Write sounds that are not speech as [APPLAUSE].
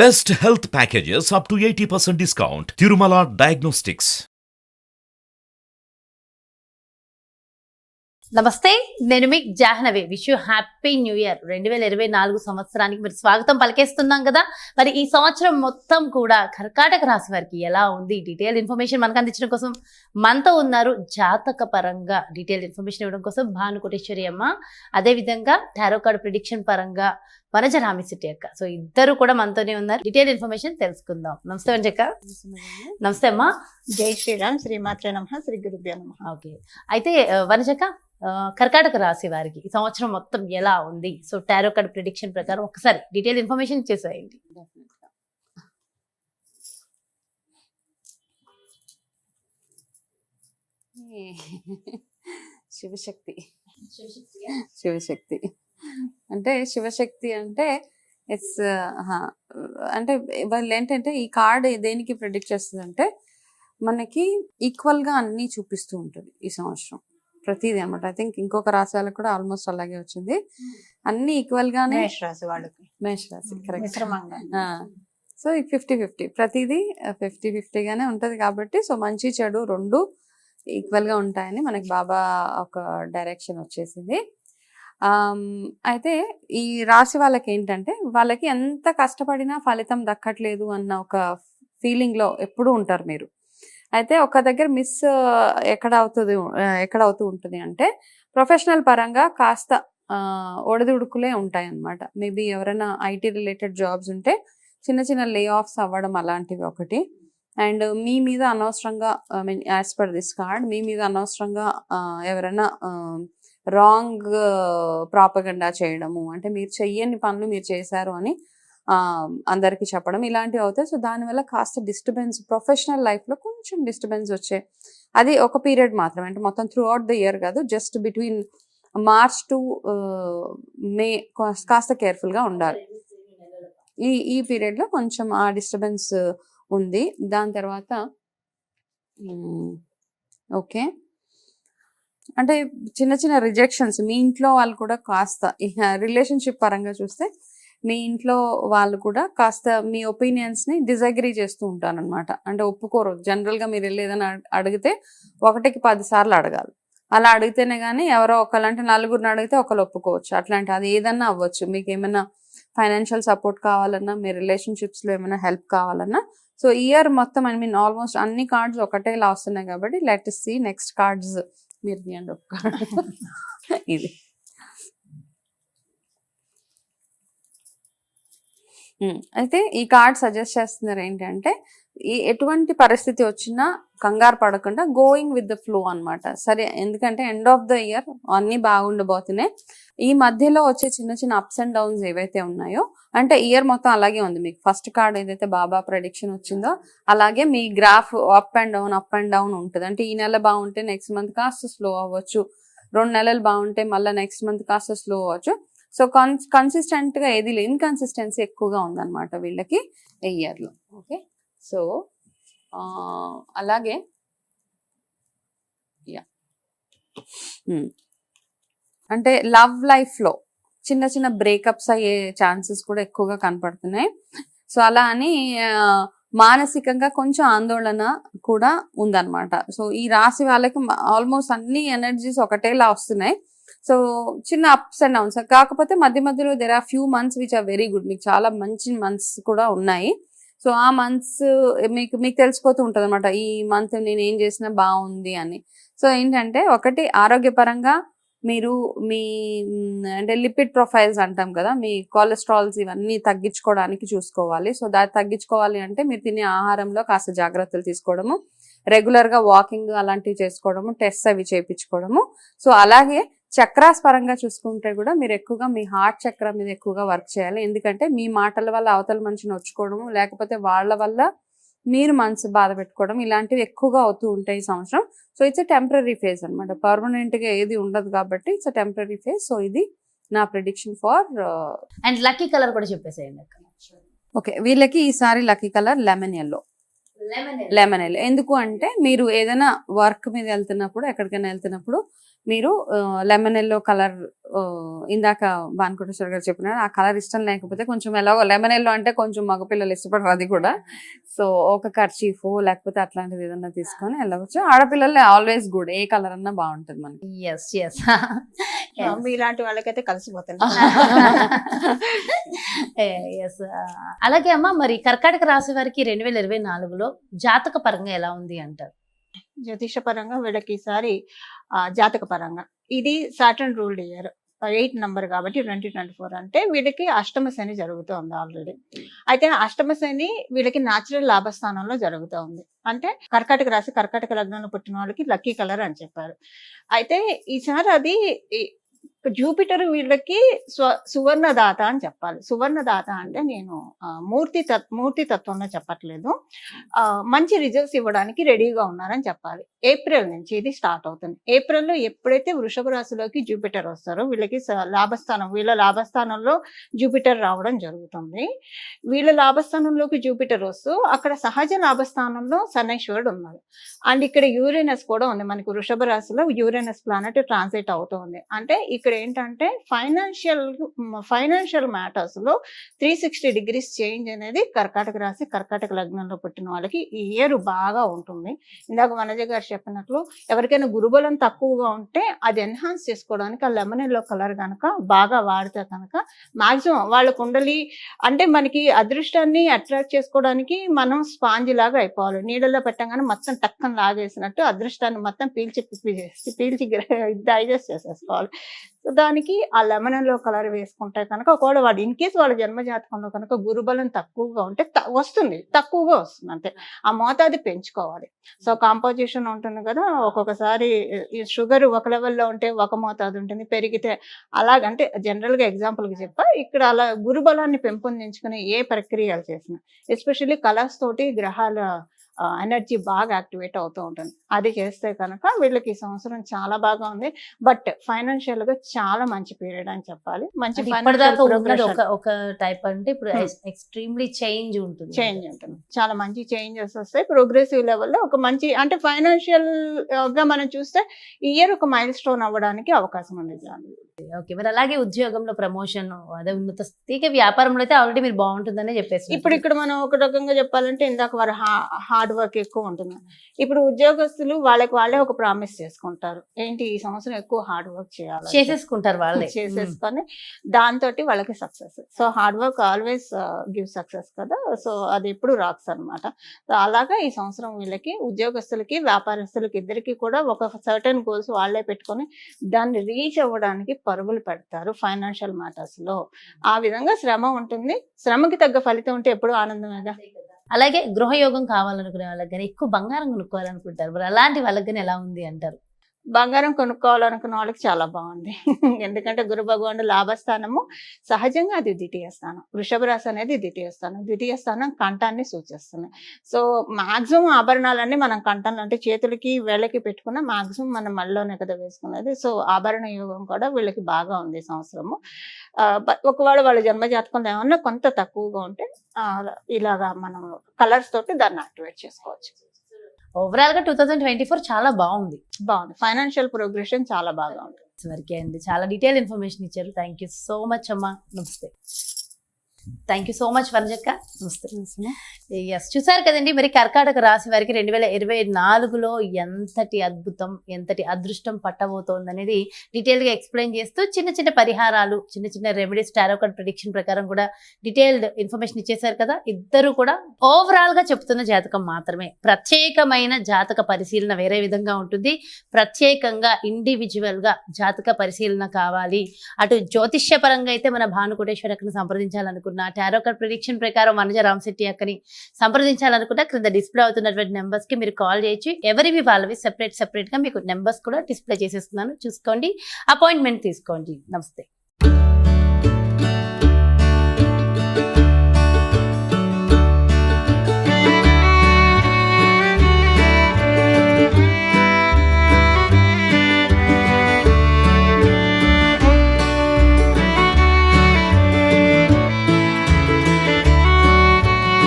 Best health packages up to eighty percent discount Tirumala diagnostics నమస్తే నేను మీ Jahnavi. Wish you happy new year రెండు వేల ఇరవై నాలుగు సంవత్సరానికి మరి స్వాగతం పలికేస్తున్నాం కదా. మరి ఈ సంవత్సరం మొత్తం కూడా కర్కాటక రాశి వారికి ఎలా ఉంది? డీటెయిల్ ఇన్ఫర్మేషన్ మనకు అందించడం కోసం మనతో ఉన్నారు జాతక పరంగా డీటెయిల్ ఇన్ఫర్మేషన్ ఇవ్వడం కోసం భాను కోటేశ్వరి అమ్మ. అదేవిధంగా టారో కార్డ్ ప్రిడిక్షన్ పరంగా వనజ రామిశెట్టి అక్క. సో ఇద్దరు కూడా మనతోనే ఉన్నారు. డీటెయిల్ ఇన్ఫర్మేషన్ తెలుసుకుందాం. నమస్తే వంజక్క నమస్తే అమ్మా. జై శ్రీరామ్. శ్రీమాత్రే నమ. శ్రీ గురుభ్యో నమ. ఓకే. అయితే ఆ, వనజక ఆ, కర్కాటక రాశి వారికి ఈ సంవత్సరం మొత్తం ఎలా ఉంది? సో టారో కార్డ్ ప్రిడిక్షన్ ప్రకారం ఒకసారి డీటెయిల్ ఇన్ఫర్మేషన్ ఇచ్చేసేయండి శివశక్తి. శివశక్తి. అంటే శివశక్తి అంటే ఇట్స్ అంటే వాళ్ళు ఏంటంటే ఈ కార్డ్ దేనికి ప్రిడిక్ట్ చేస్తుంది అంటే మనకి ఈక్వల్గా అన్ని చూపిస్తూ ఉంటుంది ఈ సంవత్సరం ప్రతిదీ అనమాట ఐ థింక్ ఇంకొక రాశి వాళ్ళకి కూడా ఆల్మోస్ట్ అలాగే వచ్చింది. అన్ని ఈక్వల్ గానే మేష రాశి వాళ్ళకి మేష రాశి కరెక్ట్ సో ఫిఫ్టీ ఫిఫ్టీ ప్రతిదీ ఫిఫ్టీ ఫిఫ్టీగానే ఉంటది కాబట్టి సో మంచి చెడు రెండు ఈక్వల్గా ఉంటాయని మనకి బాబా ఒక డైరెక్షన్ వచ్చేసింది. అయితే ఈ రాశి వాళ్ళకి ఏంటంటే వాళ్ళకి ఎంత కష్టపడినా ఫలితం దక్కట్లేదు అన్న ఒక ఫీలింగ్లో ఎప్పుడూ ఉంటారు మీరు. అయితే ఒక దగ్గర మిస్ ఎక్కడ అవుతుంది ఎక్కడ అవుతూ ఉంటుంది అంటే ప్రొఫెషనల్ పరంగా కాస్త ఒడిదుడుకులే ఉంటాయి అన్నమాట మేబీ ఎవరైనా ఐటీ రిలేటెడ్ జాబ్స్ ఉంటే చిన్న చిన్న లే ఆఫ్స్ అవ్వడం అలాంటివి ఒకటి. అండ్ మీ మీద అనవసరంగా I mean as per this card మీ మీద అనవసరంగా ఎవరైనా రాంగ్ ప్రాపగండా చేయడము. అంటే మీరు చెయ్యని పనులు మీరు చేశారు అని అందరికీ చెప్పడం ఇలాంటివి అవుతాయి. సో దానివల్ల కాస్త డిస్టర్బెన్స్ ప్రొఫెషనల్ లైఫ్లో కొంచెం డిస్టర్బెన్స్ వచ్చే అది ఒక పీరియడ్ మాత్రమే. అంటే మొత్తం త్రూ అవుట్ ద ఇయర్ కాదు just between March to May కాస్త కేర్ఫుల్గా ఉండాలి. ఈ ఈ పీరియడ్లో కొంచెం ఆ డిస్టర్బెన్స్ ఉంది. దాని తర్వాత ఓకే. అంటే చిన్న చిన్న రిజెక్షన్స్ మీ ఇంట్లో వాళ్ళు కూడా కాస్త రిలేషన్షిప్ పరంగా చూస్తే మీ ఇంట్లో వాళ్ళు కూడా కాస్త మీ ఒపీనియన్స్ని డిజగ్రీ చేస్తూ ఉంటారనమాట అంటే ఒప్పుకోరు. జనరల్గా మీరు వెళ్ళి ఏదైనా అడిగితే ఒకటికి పదిసార్లు అడగాలి. అలా అడిగితేనే కానీ ఎవరో ఒకళ్ళు అంటే నలుగురిని అడిగితే ఒకళ్ళు ఒప్పుకోవచ్చు. అట్లాంటి అది ఏదన్నా అవ్వచ్చు. మీకు ఏమైనా ఫైనాన్షియల్ సపోర్ట్ కావాలన్నా మీ రిలేషన్షిప్స్లో ఏమైనా హెల్ప్ కావాలన్నా సో ఇయర్ మొత్తం ఐ మీన్ ఆల్మోస్ట్ అన్ని కార్డ్స్ ఒకటేలా వస్తున్నాయి కాబట్టి లెట్ సి నెక్స్ట్ కార్డ్స్ మీరు తీయండి ఒక card. [LAUGHS] ఇది అయితే ఈ కార్డ్ సజెస్ట్ చేస్తున్నారు ఏంటంటే ఈ ఎటువంటి పరిస్థితి వచ్చినా కంగారు పడకుండా గోయింగ్ విత్ ద ఫ్లో అన్నమాట. సరే ఎందుకంటే ఎండ్ ఆఫ్ ద ఇయర్ అన్ని బాగుండబోతున్నాయి. ఈ మధ్యలో వచ్చే చిన్న చిన్న అప్స్ అండ్ డౌన్స్ ఏవైతే ఉన్నాయో అంటే ఇయర్ మొత్తం అలాగే ఉంది. మీకు ఫస్ట్ కార్డ్ ఏదైతే బాబా ప్రొడిక్షన్ వచ్చిందో అలాగే మీ graph up and down up and down ఉంటుంది. అంటే ఈ నెల బాగుంటే నెక్స్ట్ మంత్ కాస్త స్లో అవ్వచ్చు. రెండు నెలలు బాగుంటే మళ్ళీ నెక్స్ట్ మంత్ కాస్త స్లో అవ్వచ్చు. సో కన్ కన్సిస్టెంట్గా ఏది లేదు ఇన్కన్సిస్టెన్సీ ఎక్కువగా ఉందన్నమాట వీళ్ళకి ఇయర్లో ఇయర్లో. ఓకే సో అలాగే. Yeah hmm. అంటే లవ్ లైఫ్లో చిన్న చిన్న బ్రేకప్స్ అయ్యే ఛాన్సెస్ కూడా ఎక్కువగా కనపడుతున్నాయి. సో అలా అని మానసికంగా కొంచెం ఆందోళన కూడా ఉందన్నమాట. సో ఈ రాశి వాళ్ళకి ఆల్మోస్ట్ అన్ని ఎనర్జీస్ ఒకటేలా వస్తున్నాయి. సో చిన్న అప్స్ అండ్ డౌన్స్. కాకపోతే మధ్య మధ్యలో there are few months which are very good మీకు చాలా మంచి మంత్స్ కూడా ఉన్నాయి. సో ఆ మంత్స్ మీకు మీకు తెలిసిపోతూ ఉంటుంది అనమాట ఈ మంత్ నేను ఏం చేసినా బాగుంది అని. సో ఏంటంటే ఒకటి ఆరోగ్యపరంగా మీరు మీ అంటే లిపిడ్ ప్రొఫైల్స్ అంటాం కదా మీ కొలెస్ట్రాల్స్ ఇవన్నీ తగ్గించుకోవడానికి చూసుకోవాలి. సో దాన్ని తగ్గించుకోవాలి అంటే మీరు తినే ఆహారంలో కాస్త జాగ్రత్తలు తీసుకోవడము రెగ్యులర్గా వాకింగ్ అలాంటివి చేసుకోవడము టెస్ట్ అవి చేయించుకోవడము సో అలాగే చక్రాస్ పరంగా చూసుకుంటే కూడా మీరు ఎక్కువగా మీ హార్ట్ చక్ర మీద ఎక్కువగా వర్క్ చేయాలి. ఎందుకంటే మీ మాటల వల్ల అవతల మనిషిని వచ్చుకోవడము లేకపోతే వాళ్ళ వల్ల మీరు మనసు బాధ పెట్టుకోవడం ఇలాంటివి ఎక్కువగా అవుతూ ఉంటాయి ఈ సంవత్సరం. సో ఇట్స్ టెంపరీ ఫేజ్ అనమాట పర్మనెంట్గా ఏది ఉండదు కాబట్టి ఇట్స్ టెంపరీ ఫేజ్ సో ఇది నా prediction for and lucky colour కూడా చెప్పేసేయండి ఓకే వీళ్ళకి ఈసారి lucky colour lemon yellow lemon oil ఎందుకు అంటే మీరు ఏదైనా వర్క్ మీద వెళ్తున్నప్పుడు ఎక్కడికైనా వెళ్తున్నప్పుడు మీరు లెమన్ ఎల్లో కలర్ ఇందాక భానుకోటేశ్వర గారు చెప్పినారు ఆ కలర్ ఇష్టం లేకపోతే కొంచెం ఎలాగో లెమన్ ఎల్లో అంటే కొంచెం మగపిల్లలు ఇష్టపడరు అది కూడా. సో ఒక కర్చీఫ్ లేకపోతే అట్లాంటిది ఏదన్నా తీసుకొని వెళ్ళవచ్చు. ఆడపిల్లలు ఆల్వేస్ గుడ్ ఏ కలర్ అన్నా బాగుంటుంది మనకి. ఎస్ ఎస్ [LAUGHS] మీలాంటి వాళ్ళకైతే కలిసిపోతుంది ఎస్ [LAUGHS] [LAUGHS] అలాగే అమ్మ మరి కర్కాటక రాశి వారికి రెండు వేల ఇరవై నాలుగులో జాతక పరంగా ఎలా ఉంది అంటారు? జ్యోతిష పరంగా వీళ్ళకి ఈసారి ఆ, జాతక పరంగా ఇది Saturn ruled year eight number కాబట్టి ట్వంటీ ట్వంటీ ఫోర్ అంటే వీళ్ళకి అష్టమ శని జరుగుతోంది ఆల్రెడీ. అయితే అష్టమ శని వీళ్ళకి న్యాచురల్ లాభస్థానంలో జరుగుతూ ఉంది. అంటే కర్కాటక రాశి కర్కాటక లగ్నంలో పుట్టిన వాళ్ళకి లక్కీ కలర్ అని చెప్పారు. అయితే ఈసారి అది జూపిటర్ వీళ్ళకి స్వ సువర్ణదాత అని చెప్పాలి. సువర్ణదాత అంటే నేను మూర్తి తత్ మూర్తి తత్వంలో చెప్పట్లేదు. మంచి రిజల్ట్స్ ఇవ్వడానికి రెడీగా ఉన్నారని చెప్పాలి. ఏప్రిల్ నుంచి ఇది స్టార్ట్ అవుతుంది. ఏప్రిల్లో ఎప్పుడైతే వృషభ రాశిలోకి జూపిటర్ వస్తారో వీళ్ళకి లాభస్థానం వీళ్ళ లాభస్థానంలో జూపిటర్ రావడం జరుగుతుంది. వీళ్ళ లాభస్థానంలోకి జూపిటర్ వస్తూ అక్కడ సహజ లాభస్థానంలో శనైశ్వరుడు ఉన్నారు అండ్ ఇక్కడ యూరేనస్ కూడా ఉంది. మనకి వృషభ రాశిలో యూరేనస్ ప్లానెట్ ట్రాన్సిట్ అవుతుంది అంటే ఇక్కడ ఏంటంటే ఫైనాన్షియల్ ఫైనాన్షియల్ మ్యాటర్స్లో త్రీ సిక్స్టీ డిగ్రీస్ చేంజ్ అనేది కర్కాటక రాశి కర్కాటక లగ్నంలో పుట్టిన వాళ్ళకి ఈ ఇయర్ బాగా ఉంటుంది. ఇందాక వనజ గారు చెప్పినట్లు ఎవరికైనా గురుబలం తక్కువగా ఉంటే అది ఎన్హాన్స్ చేసుకోవడానికి ఆ లెమన్ ఎల్లో కలర్ కనుక బాగా వాడితే కనుక మాక్సిమం వాళ్ళ కుండలి అంటే మనకి అదృష్టాన్ని అట్రాక్ట్ చేసుకోవడానికి మనం స్పాంజ్ లాగా అయిపోవాలి. నీళ్ళలో పెట్టగానే మొత్తం టక్కన లాగేసినట్టు అదృష్టాన్ని మొత్తం పీల్చి పీల్చి పీల్చి [LAUGHS] డైజెస్ట్ చేసేసుకోవాలి. సో దానికి ఆ లెమన్ కలర్ వేసుకుంటే కనుక ఒకవేళ వాడు ఇన్ కేస్ వాళ్ళ జన్మజాతకంలో కనుక గురుబలం తక్కువగా ఉంటే వస్తుంది. తక్కువగా వస్తుంది అంతే. ఆ మోతాదు పెంచుకోవాలి. సో కాంపోజిషన్ ఉంటుంది కదా ఒక్కొక్కసారి ఈ షుగర్ ఒక లెవెల్లో ఉంటే ఒక మోతాదు ఉంటుంది. పెరిగితే అలాగంటే జనరల్గా ఎగ్జాంపుల్కి ఇక్కడ అలా గురుబలాన్ని పెంపొందించుకునే ఏ ప్రక్రియలు చేసినా ఎస్పెషల్లీ కలర్స్ తోటి గ్రహాల ఎనర్జీ బాగా యాక్టివేట్ అవుతూ ఉంటుంది. అది చేస్తే కనుక వీళ్ళకి ఈ సంవత్సరం చాలా బాగా ఉంది. బట్ ఫైనాన్షియల్గా చాలా మంచి పీరియడ్ అని చెప్పాలి. మంచి ఒక టైప్ అంటే ఇప్పుడు Hmm. ఎక్స్ట్రీమ్లీ చేంజ్ ఉంటుంది. చేంజ్ ఉంటుంది. చాలా మంచి చేంజెస్ వస్తాయి. ప్రోగ్రెసివ్ లెవెల్లో ఒక మంచి అంటే ఫైనాన్షియల్గా మనం చూస్తే ఇయర్ ఒక మైల్ స్టోన్ అవ్వడానికి అవకాశం ఉంది. జాన్వి. ఓకే. మరి అలాగే ఉద్యోగంలో ప్రమోషన్ అదే ఉన్నత స్థితికి వ్యాపారంలో అయితే ఆల్రెడీ మీరు బాగుంటుందనే చెప్పేసి ఇప్పుడు ఇక్కడ మనం ఒక రకంగా చెప్పాలంటే ఇందాక వారు హార్డ్ వర్క్ ఎక్కువ ఉంటుంది. ఇప్పుడు ఉద్యోగస్తులు వాళ్ళకి వాళ్ళే ఒక ప్రామిస్ చేసుకుంటారు. ఏంటి ఈ సంవత్సరం ఎక్కువ హార్డ్ వర్క్ చేయాలి చేసేసుకుంటారు వాళ్ళే. [LAUGHS] చేసేసుకొని దాంతో వాళ్ళకి success. So hard work always give success కదా. సో అది ఎప్పుడు రాక్స్ అనమాట సో అలాగా ఈ సంవత్సరం వీళ్ళకి ఉద్యోగస్తులకి వ్యాపారస్తులకి ఇద్దరికి కూడా ఒక సర్టన్ గోల్స్ వాళ్ళే పెట్టుకొని దాన్ని రీచ్ అవ్వడానికి పరుగులు పెడతారు ఫైనాన్షియల్ మ్యాటర్స్లో. ఆ విధంగా శ్రమ ఉంటుంది. శ్రమకి తగ్గ ఫలితం ఉంటే ఎప్పుడు ఆనందమేగా అలాగే గృహయోగం కావాలనుకునే వాళ్ళకి కానీ ఎక్కువ బంగారం కొనుక్కోవాలనుకుంటారు. మరి అలాంటి వాళ్ళకి ఎలా ఉంది అంటారు? బంగారం కొనుక్కోవాలనుకున్న వాళ్ళకి చాలా బాగుంది. [LAUGHS] ఎందుకంటే గురు భగవానుడు లాభస్థానము సహజంగా అది ద్వితీయ స్థానం. వృషభ రాశి అనేది ద్వితీయ స్థానం. ద్వితీయ స్థానం కంఠాన్ని సూచిస్తుంది. సో మాక్సిమం ఆభరణాలన్నీ మనం కంఠంలో అంటే చేతులకి వేళ్ళకి పెట్టుకున్న మాక్సిమం మనం మళ్ళీనే కదా వేసుకునేది సో ఆభరణ యోగం కూడా వీళ్ళకి బాగా ఉంది సంవత్సరము. ఒకవేళ వాళ్ళ జన్మజాతకంలో ఏమన్నా కొంత తక్కువగా ఉంటే ఇలాగా మనం కలర్స్ తోటి దాన్ని యాక్టివేట్ చేసుకోవచ్చు. ఓవరాల్గా టూ థౌసండ్ ట్వంటీ ఫోర్ చాలా బాగుంది. బాగుంది. ఫైనాన్షియల్ ప్రోగ్రెషన్ చాలా బాగా ఉంటుంది వరకే అండి. చాలా డీటెయిల్ ఇన్ఫర్మేషన్ ఇచ్చారు. థ్యాంక్ యూ సో మచ్ అమ్మా. నమస్తే. Thank you so much Vanajakka నమస్తే ఎస్ చూసారు కదండి మరి కర్కాటక రాశి వారికి రెండు వేల ఇరవై నాలుగులో ఎంతటి అద్భుతం ఎంతటి అదృష్టం పట్టబోతోంది అనేది డీటెయిల్గా ఎక్స్ప్లెయిన్ చేస్తూ చిన్న చిన్న పరిహారాలు చిన్న చిన్న రెమెడీస్ టారోకట్ ప్రిడిక్షన్ ప్రకారం కూడా డీటెయిల్డ్ ఇన్ఫర్మేషన్ ఇచ్చేసారు కదా ఇద్దరు కూడా ఓవరాల్గా చెప్తున్న జాతకం మాత్రమే. ప్రత్యేకమైన జాతక పరిశీలన వేరే విధంగా ఉంటుంది. ప్రత్యేకంగా ఇండివిజువల్గా జాతక పరిశీలన కావాలి. అటు జ్యోతిష్య పరంగా అయితే మన భానుకోటేశ్వర అక్కని సంప్రదించాలనుకున్న టారోకర్ ప్రిడిక్షన్ ప్రకారం మనజ రామశెట్టి అక్కని సంప్రదించాలనుకుంటే క్రింద డిస్ప్లే అవుతున్నటువంటి నెంబర్స్కి మీరు కాల్ చేయొచ్చు. ఎవరివి వాళ్ళవి సెపరేట్ సెపరేట్గా మీకు నెంబర్స్ కూడా డిస్ప్లే చేసేస్తున్నాను చూసుకోండి. అపాయింట్మెంట్ తీసుకోండి. నమస్తే.